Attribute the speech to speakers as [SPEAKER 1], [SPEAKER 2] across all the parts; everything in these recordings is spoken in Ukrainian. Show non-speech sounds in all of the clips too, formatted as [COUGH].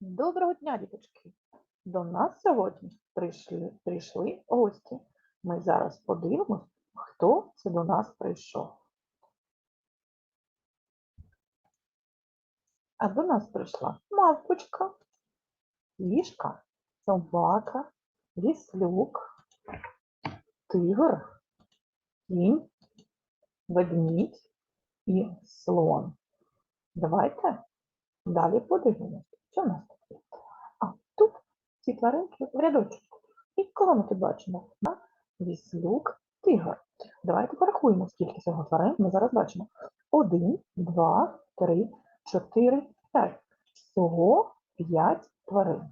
[SPEAKER 1] Доброго дня, діточки! До нас сьогодні прийшли, прийшли гості. Ми зараз подивимось, хто це до нас прийшов. А до нас прийшла мавпочка, кішка, собака, віслюк, тигр, кінь, ведмідь і слон. Давайте далі подивимось, що в нас тут. А тут ці тваринки в рядочку. І кого ми тут бачимо? Віслюк, тигр. Давайте порахуємо, скільки цього тварин ми зараз бачимо. Один, два, три, чотири, п'ять. Всього п'ять тварин.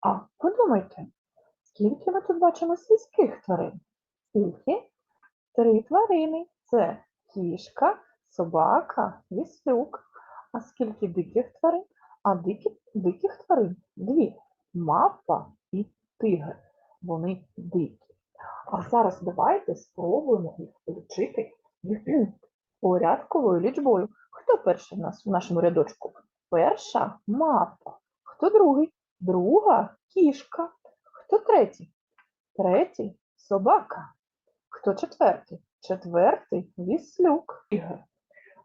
[SPEAKER 1] А подумайте, скільки ми тут бачимо сільських тварин? Скільки? Три тварини. Це кішка, собака, віслюк. А скільки диких тварин? А дикі, диких тварин дві мавпа і тигр. Вони дикі. А зараз давайте спробуємо їх включити [CLEARS THROAT] порядковою лічбою. Хто перший в нас в нашому рядочку? Перша мавпа. Хто другий? Друга кішка. Хто третій? Третій собака. Хто четвертий? Четвертий віслюк.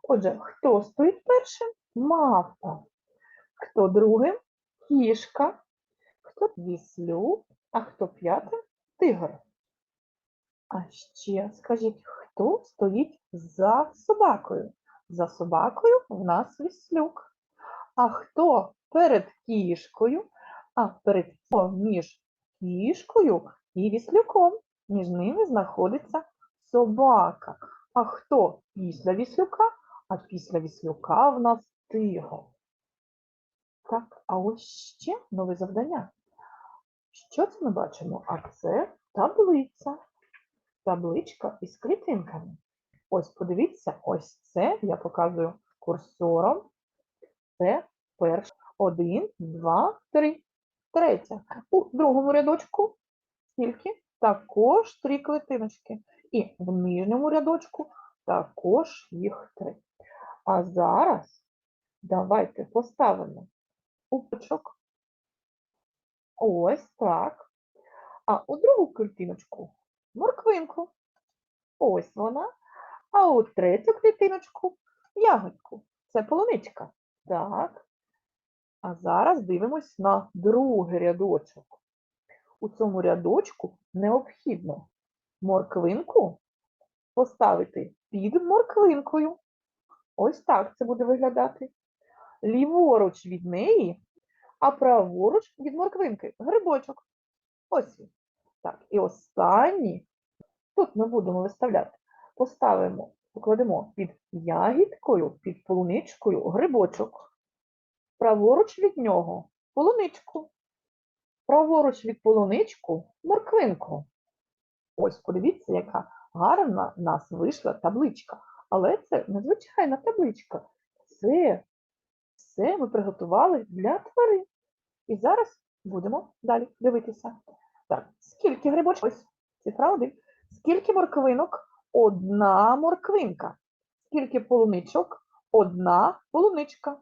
[SPEAKER 1] Отже, хто стоїть першим? Мавпа. Хто другим? Кішка. Хто віслюк, а хто п'ятим? Тигр. А ще скажіть, хто стоїть за собакою? За собакою в нас віслюк. А хто перед кішкою? А перед між кішкою і віслюком. Між ними знаходиться собака. А хто після віслюка? А після віслюка в нас тигр. Так, а ось ще нове завдання. Що це ми бачимо? А це таблиця. Табличка із клітинками. Ось подивіться, ось це я показую курсором. Це перше. Один, два, три. Третя. У другому рядочку скільки? Також три клітиночки. І в нижньому рядочку також їх три. А зараз давайте поставимо купочок. Ось так. А у другу клітиночку морквинку. Ось вона. А у третю клітиночку ягодку. Це полуничка. Так. А зараз дивимось на другий рядочок. У цьому рядочку необхідно морквинку поставити під морквинкою. Ось так це буде виглядати. Ліворуч від неї, а праворуч від морквинки. Грибочок. Ось він. Так, і останній. Тут ми будемо виставляти. Поставимо, покладемо під ягідкою, під полуничкою грибочок. Праворуч від нього полуничку. Праворуч від полуничку морквинку. Ось, подивіться, яка гарна в нас вийшла табличка. Але це незвичайна табличка. Це все ми приготували для тварин. І зараз будемо далі дивитися. Так, скільки грибочків? Ось цифра один. Скільки морквинок? Одна морквинка. Скільки полуничок? Одна полуничка.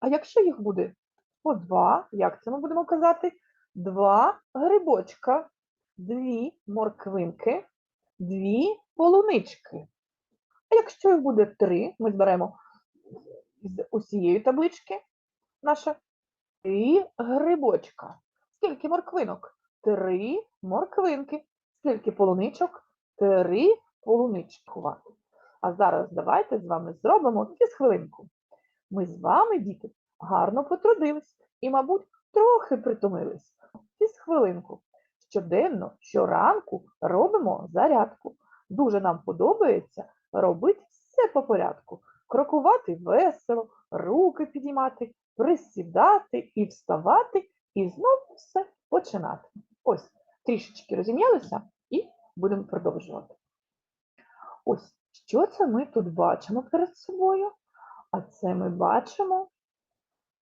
[SPEAKER 1] А якщо їх буде по два, як це ми будемо казати? Два грибочка, дві морквинки, дві полунички. А якщо їх буде три, ми зберемо з усієї таблички наше три грибочка. Скільки морквинок? Три морквинки. Скільки полуничок? Три полунички. А зараз давайте з вами зробимо фізхвилинку. Ми з вами, діти, гарно потрудились і, мабуть, трохи притомились. Фізхвилинку. Щоденно, щоранку робимо зарядку. Дуже нам подобається робити все по порядку. Крокувати весело, руки підіймати, присідати і вставати, і знову все починати. Ось, трішечки розім'ялися і будемо продовжувати. Ось, що це ми тут бачимо перед собою? А це ми бачимо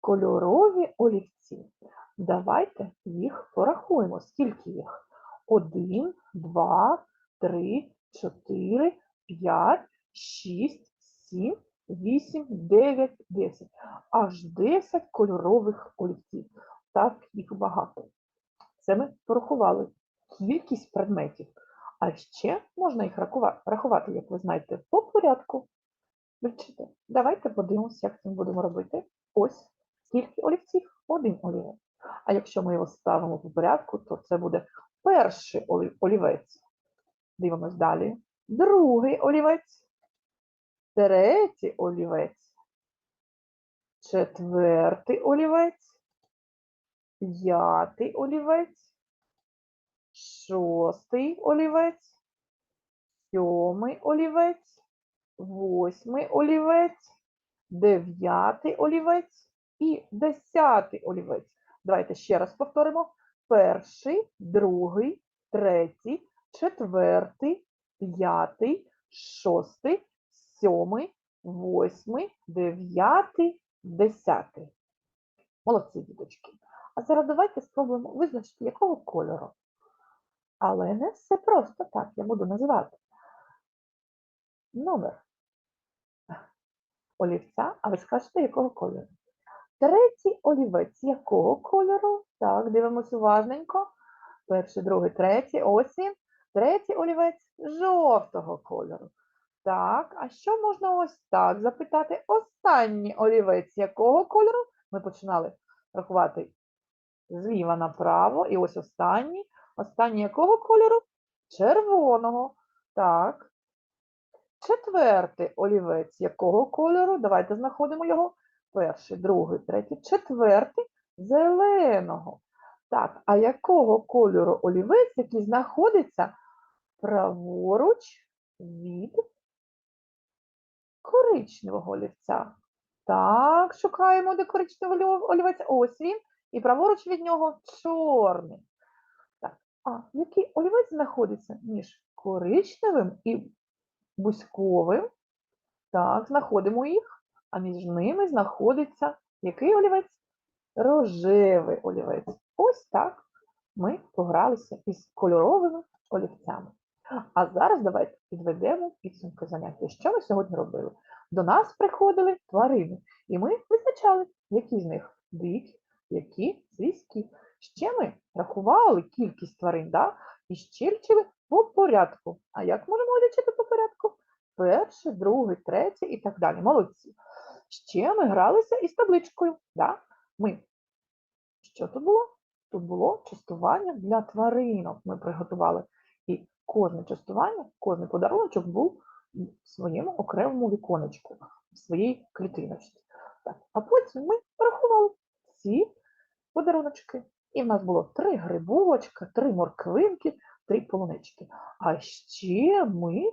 [SPEAKER 1] кольорові олівці. Давайте їх порахуємо. Скільки їх? Один, два, три, чотири, п'ять, шість, сім, 8, 9, 10. Аж 10 кольорових олівців. Так їх багато. Це ми порахували кількість предметів. А ще можна їх рахувати, як ви знаєте, по порядку. Вивчите. Давайте подивимося, як це ми будемо робити. Ось скільки олівців? Один олівець. А якщо ми його ставимо по порядку, то це буде перший олівець. Дивимось далі. Другий олівець. Третій олівець. Четвертий олівець. П'ятий олівець. Шостий олівець. Сьомий олівець. Восьмий олівець. Дев'ятий олівець і десятий олівець. Давайте ще раз повторимо. Перший, другий, третій, четвертий, п'ятий, шостий, сьомий, восьмий, дев'ятий, десятий. Молодці, діточки. А зараз давайте спробуємо визначити, якого кольору. Але не все просто так, я буду називати. Номер олівця, а ви скажете, якого кольору. Третій олівець якого кольору? Так, дивимося уважненько. Перший, другий, третій. Ось. Третій олівець жовтого кольору. Так, а що можна ось так запитати? Останній олівець якого кольору? Ми починали рахувати зліва направо. І ось останній. Останній якого кольору? Червоного. Так. Четвертий олівець якого кольору? Давайте знаходимо його. Перший, другий, третій, четвертий зеленого. Так, а якого кольору олівець, який знаходиться праворуч від коричневого олівця? Так, шукаємо, де коричневий олівець. Ось він. І праворуч від нього чорний. Так, а який олівець знаходиться між коричневим і бузьковим? Так, знаходимо їх, а між ними знаходиться який олівець? Рожевий олівець. Ось так ми погралися із кольоровими олівцями. А зараз давайте підведемо підсумки заняття. Що ми сьогодні робили? До нас приходили тварини, і ми визначали, які з них дикі, які свійські. Ще ми рахували кількість тварин, да? і ще лічили по порядку. А як можемо лічити по порядку? Перший, другий, третій і так далі. Молодці. Ще ми гралися із табличкою. Да? Ми. Що тут було? Тут було частування для тваринок. Ми приготували. І кожне частування, кожен подарунок був в своєму окремому віконечку, в своїй клітиночці. Так. А потім ми порахували ці подаруночки. І в нас було три грибочка, три морквинки, три полунички. А ще ми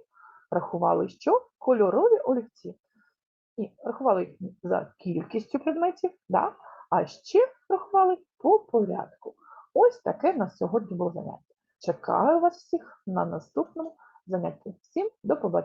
[SPEAKER 1] рахували що? Кольорові олівці. І рахували їх за кількістю предметів, да? а ще рахували по порядку. Ось таке в нас сьогодні було заняття. Чекаю вас всіх на наступному занятті. Всім до побачення.